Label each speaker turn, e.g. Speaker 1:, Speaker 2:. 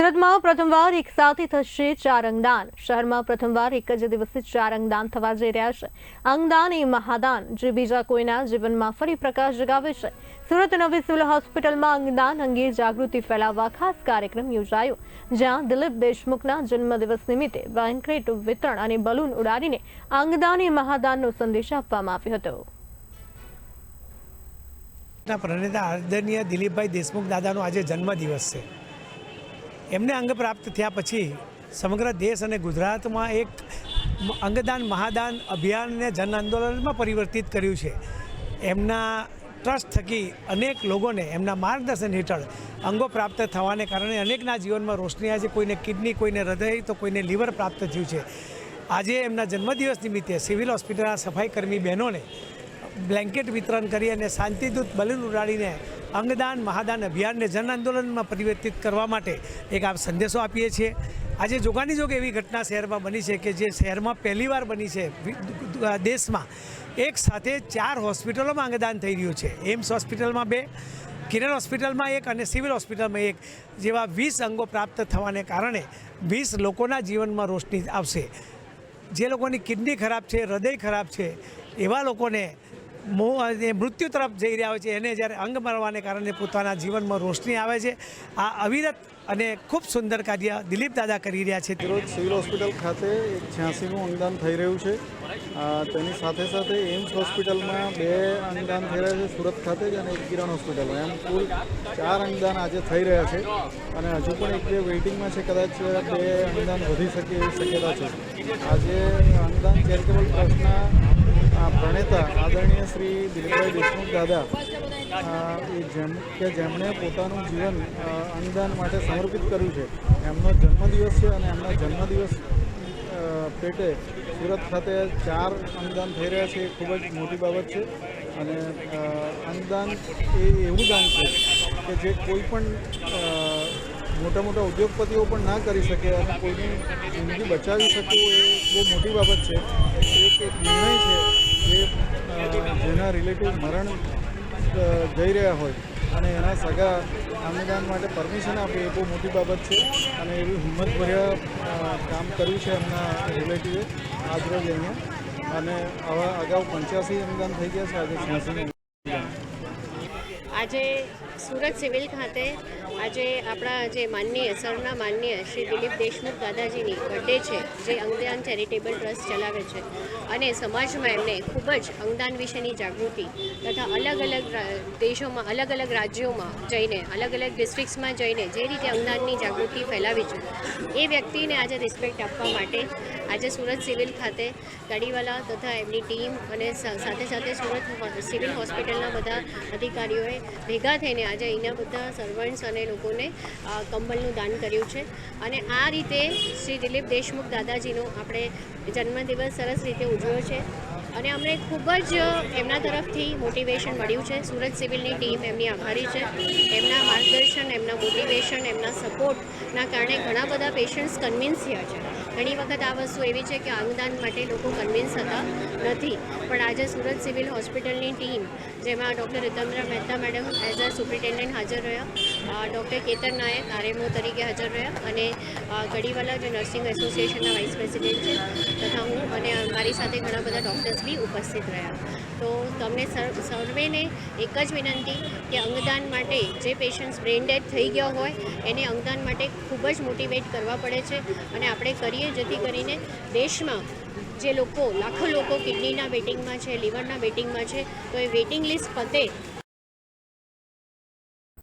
Speaker 1: સુરતમાં પ્રથમવાર એક સાથે થશે ચાર અંગદાન શહેરમાં પ્રથમવાર એક જ દિવસે ચાર અંગદાન થવા જઈ રહ્યા છે. અંગદાન એ મહાદાન, જે બીજા કોઈના જીવનમાં ફરી પ્રકાશ જગાવે છે. સુરત નવી સિવિલ હોસ્પિટલમાં અંગદાન અંગે જાગૃતિ ફેલાવવા ખાસ કાર્યક્રમ યોજાયો. જ્યાં દિલીપ દેશમુખના જન્મદિવસ નિમિત્તે બેન્ક્રેટ વિતરણ અને બલૂન ઉડાડીને અંગદાન એ મહાદાનનો સંદેશ આપવામાં આવ્યો હતો.
Speaker 2: પ્રણેતા આદરણીય દિલીપભાઈ દેશમુખ દાદાનો આજે જન્મદિવસ છે. એમને અંગ પ્રાપ્ત થયા પછી સમગ્ર દેશ અને ગુજરાતમાં એક અંગદાન, મહાદાન અભિયાનને જન આંદોલનમાં પરિવર્તિત કર્યું છે. એમના ટ્રસ્ટ થકી અનેક લોકોને એમના માર્ગદર્શન હેઠળ અંગો પ્રાપ્ત થવાને કારણે અનેકના જીવનમાં રોશની આજે કોઈને કિડની, કોઈને હૃદય, તો કોઈને લીવર પ્રાપ્ત થયું છે. આજે એમના જન્મદિવસ નિમિત્તે સિવિલ હોસ્પિટલના સફાઈકર્મી બહેનોને બ્લેન્કેટ વિતરણ કરી અને શાંતિદૂત બલૂન ઉડાડીને અંગદાન, મહાદાન અભિયાનને જન આંદોલનમાં પરિવર્તિત કરવા માટે એક આ સંદેશો આપીએ છીએ. આજે જોગાની જોગ એવી ઘટના શહેરમાં બની છે કે જે શહેરમાં પહેલીવાર બની છે. દેશમાં એક સાથે ચાર હોસ્પિટલોમાં અંગદાન થઈ રહ્યું છે. એમ્સ હોસ્પિટલમાં બે, કિરણ હોસ્પિટલમાં એક અને સિવિલ હોસ્પિટલમાં એક, જેવા વીસ અંગો પ્રાપ્ત થવાને કારણે વીસ લોકોના જીવનમાં રોશની આવશે. જે લોકોની કિડની ખરાબ છે, હૃદય ખરાબ છે, એવા લોકોને મૃત્યુ તરફ જઈ રહ્યા હોય છે, એને જ્યારે અંગ મરવાને કારણે પોતાના જીવનમાં રોશની આવે છે. આ અવિરત અને ખૂબ સુંદર કાર્ય દિલીપ દાદા કરી રહ્યા છે.
Speaker 3: રોજ સિવિલ હોસ્પિટલ ખાતે એક છ્યાસીનું અંગદાન થઈ રહ્યું છે. તેની સાથે સાથે એમ્સ હોસ્પિટલમાં બે અંગદાન થઈ રહ્યા છે, સુરત ખાતે જ અને એક કિરણ હોસ્પિટલમાં. એમ કુલ ચાર અંગદાન આજે થઈ રહ્યા છે. અને હજુ પણ એક બે વેઇટિંગમાં છે, કદાચ બે અંગદાન વધી શકે એવી શક્યતા છે. આજે અંગદાન ચેરિટેબલ ટ્રસ્ટના પ્રણેતા આદરણીય શ્રી દિલીપભાઈ દેશમુખ દાદા એ જેમ કે જેમણે પોતાનું જીવન અ, અંગદાન માટે સમર્પિત કર્યું છે. એમનો જન્મદિવસ છે અને એમના જન્મદિવસ પેટે સુરત ખાતે ચાર અંગદાન થઈ રહ્યા છે એ ખૂબ જ મોટી બાબત છે. અને અ, અંગદાન એ એવું દાન છે કે જે કોઈ પણ મોટા મોટા ઉદ્યોગપતિઓ પણ ના કરી શકે અને કોઈની જિંદગી બચાવી શકવું એ બહુ મોટી બાબત છે. એક એક નિર્ણય છે જેના રિલેટિવ મરણ જઈ રહ્યા હોય અને એના સગા અંગદાન માટે પરમિશન આપે એ બહુ મોટી બાબત છે. અને એવી હિંમતભર્યા કામ કર્યું છે એમના રિલેટિવે આજરોજ અહીંયા અને આવા અગાઉ પંચ્યાસી અનુદાન થઈ ગયા છે, આજે
Speaker 4: આજે સુરત સિવિલ ખાતે આજે આપણા જે માનનીય સરના માનનીય શ્રી દિલીપ દેશમુખ દાદાજીની બર્થડે છે, જે અંગદાન ચેરિટેબલ ટ્રસ્ટ ચલાવે છે અને સમાજમાં એમને ખૂબ જ અંગદાન વિશેની જાગૃતિ તથા અલગ અલગ દેશોમાં અલગ અલગ રાજ્યોમાં જઈને, અલગ અલગ ડિસ્ટ્રિક્ટ્સમાં જઈને જે રીતે અંગદાનની જાગૃતિ ફેલાવી છે, એ વ્યક્તિને આજે રિસ્પેક્ટ આપવા માટે આજે સુરત સિવિલ ખાતે ગાડીવાલા તથા એમની ટીમ અને સાથે સાથે સુરત સિવિલ હોસ્પિટલના બધા અધિકારીઓએ ભેગા થઈને આજે અહીંના બધા સર્વન્ટ્સ અને લોકોને કંબલનું દાન કર્યું છે. અને આ રીતે શ્રી દિલીપ દેશમુખ દાદાજીનો આપણે જન્મદિવસ સરસ રીતે ઉજવ્યો છે. અને અમને ખૂબ જ એમના તરફથી મોટિવેશન મળ્યું છે. સુરત સિવિલની ટીમ એમની આભારી છે. એમના માર્ગદર્શન, એમના મોટિવેશન એમના સપોર્ટના કારણે ઘણા બધા પેશન્ટ્સ કન્વિન્સ થયા છે. ઘણી વખત આ વસ્તુ એવી છે કે અંગદાન માટે લોકો કન્વિન્સ થતા નથી. પણ આજે સુરત સિવિલ હોસ્પિટલની ટીમ જેમાં doctor Ritendra Mehta madam as a superintendent હાજર રહ્યા ડૉક્ટર કેતન નાયક આરએમઓ તરીકે હાજર રહ્યા અને અ, જે નર્સિંગ એસોસિએશનના વાઇસ પ્રેસિડેન્ટ છે તથા હું અને મારી સાથે ઘણા બધા ડૉક્ટર્સ બી ઉપસ્થિત રહ્યા. તો તમને સર્વેને એક જ વિનંતી કે અંગદાન માટે જે પેશન્ટ્સ બ્રેઇન ડેડ થઈ ગયા હોય, એને અંગદાન માટે ખૂબ જ મોટિવેટ કરવા પડે છે. અને આપણે કરીએ જેથી કરીને દેશમાં જે લોકો, લાખો લોકો કિડનીના વેટિંગમાં છે લીવરના વેટિંગમાં છે, તો એ વેટિંગ લિસ્ટ પતે